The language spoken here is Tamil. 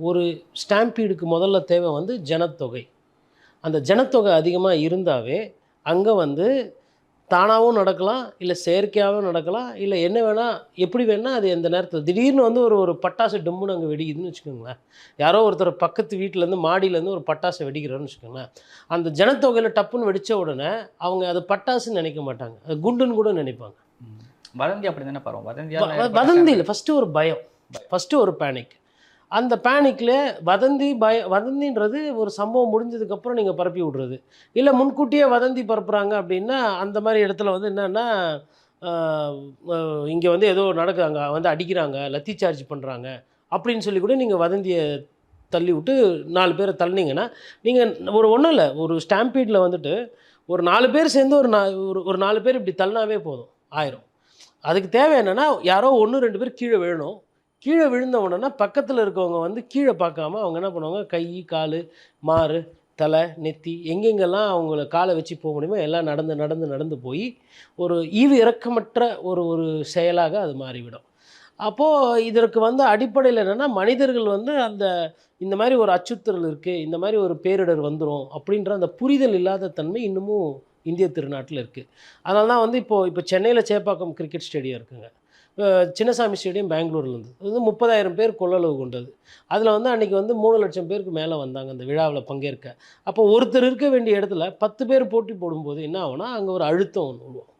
ஒரு ஸ்டாம்பீடுக்கு முதல்ல தேவை வந்து ஜனத்தொகை. அந்த ஜனத்தொகை அதிகமாக இருந்தாவே அங்கே வந்து தானாகவும் நடக்கலாம் இல்லை செயற்கையாகவும் நடக்கலாம் இல்லை என்ன வேணால் எப்படி வேணால் அது எந்த நேரத்தில் திடீர்னு வந்து ஒரு ஒரு பட்டாசு டம்முன்னு அங்கே வெடிக்குதுன்னு வச்சுக்கோங்களேன். யாரோ ஒருத்தர் பக்கத்து வீட்டிலேருந்து மாடியிலேருந்து ஒரு பட்டாசை வெடிக்கிறான்னு வச்சுக்கோங்களேன். அந்த ஜனத்தொகையில் டப்புன்னு வெடித்த உடனே அவங்க அது பட்டாசுன்னு நினைக்க மாட்டாங்க. அது குண்டுன்னு கூட நினைப்பாங்க. வதந்தி அப்படி தானே வ- வதந்தி இல்லை ஃபஸ்ட்டு ஒரு பயம். ஃபஸ்ட்டு ஒரு பேனிக் அந்த பேனிக்கில் வதந்தி பய வதந்தின்றது ஒரு சம்பவம் முடிஞ்சதுக்கப்புறம் நீங்கள் பரப்பி விட்றது. இல்லை முன்கூட்டியே வதந்தி பரப்புகிறாங்க அப்படின்னா அந்த மாதிரி இடத்துல வந்து என்னென்னா இங்கே வந்து ஏதோ நடக்குறாங்க வந்து அடிக்கிறாங்க லத்தி சார்ஜ் பண்ணுறாங்க அப்படின்னு சொல்லி கூட நீங்கள் வதந்தியை தள்ளி விட்டு நாலு பேரை தள்ளினீங்கன்னா நீங்கள் ஒரு ஒன்றும் இல்லை ஒரு ஸ்டாம்பீடில் வந்துட்டு ஒரு நாலு பேர் சேர்ந்து ஒரு நா ஒரு ஒரு நாலு பேர் இப்படி தள்ளினாவே போதும் ஆயிரும். அதுக்கு தேவை என்னென்னா யாரோ ஒன்று ரெண்டு பேர் கீழே விழணும். கீழே விழுந்த உடனே பக்கத்தில் இருக்கவங்க வந்து கீழே பார்க்காம அவங்க என்ன பண்ணுவாங்க? கை கால் மாறு தலை நெத்தி எங்கெங்கெல்லாம் அவங்கள காலை வச்சு போக முடியுமோ எல்லாம் நடந்து நடந்து நடந்து போய் ஒரு ஈவு இறக்கமற்ற ஒரு ஒரு செயலாக அது மாறிவிடும். அப்போது இதற்கு வந்து அடிப்படையில் என்னென்னா மனிதர்கள் வந்து அந்த இந்த மாதிரி ஒரு அச்சுறுத்தல் இருக்குது இந்த மாதிரி ஒரு பேரிடர் வந்துடும் அப்படின்ற அந்த புரிதல் இல்லாத தன்மை இன்னமும் இந்திய திருநாட்டில் இருக்குது அதனால தான் வந்து இப்போது இப்போ சென்னையில் சேப்பாக்கம் கிரிக்கெட் ஸ்டேடியம் இருக்குங்க. சின்னசாமி ஸ்டேடியம் பெங்களூர்ல இருந்து அது வந்து முப்பதாயிரம் பேர் கொள்ளளவு கொண்டது. அதில் வந்து அன்றைக்கி வந்து மூணு லட்சம் பேருக்கு மேலே வந்தாங்க அந்த விழாவில் பங்கேற்க. அப்போ ஒருத்தர் இருக்க வேண்டிய இடத்துல பத்து பேர் போட்டி போடும்போது என்ன ஆகுனா அங்கே ஒரு அழுத்தம் ஒன்று உருவாகும்.